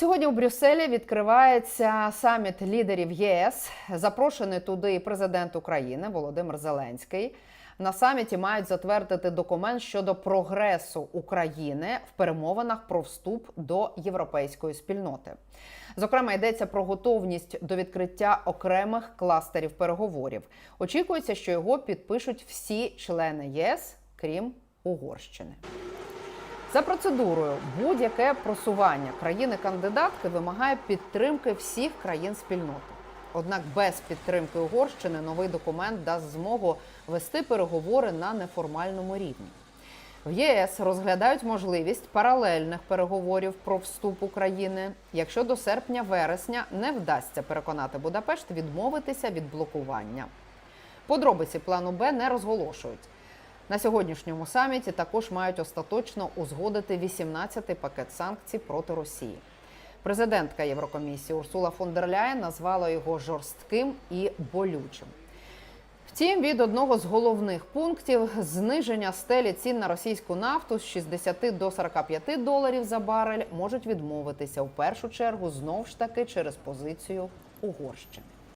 Сьогодні у Брюсселі відкривається саміт лідерів ЄС. Запрошений туди президент України Володимир Зеленський. На саміті мають затвердити документ щодо прогресу України в перемовинах про вступ до європейської спільноти. Зокрема, йдеться про готовність до відкриття окремих кластерів переговорів. Очікується, що його підпишуть всі члени ЄС, крім Угорщини. За процедурою будь-яке просування країни-кандидатки вимагає підтримки всіх країн спільноти. Однак без підтримки Угорщини новий документ дасть змогу вести переговори на неформальному рівні. В ЄС розглядають можливість паралельних переговорів про вступ України, якщо до серпня-вересня не вдасться переконати Будапешт відмовитися від блокування. Подробиці плану Б не розголошують. На сьогоднішньому саміті також мають остаточно узгодити 18-й пакет санкцій проти Росії. Президентка Єврокомісії Урсула фон дер Ляєн назвала його жорстким і болючим. Втім, від одного з головних пунктів зниження стелі цін на російську нафту з 60 до 45 доларів за барель можуть відмовитися у першу чергу знов ж таки через позицію Угорщини.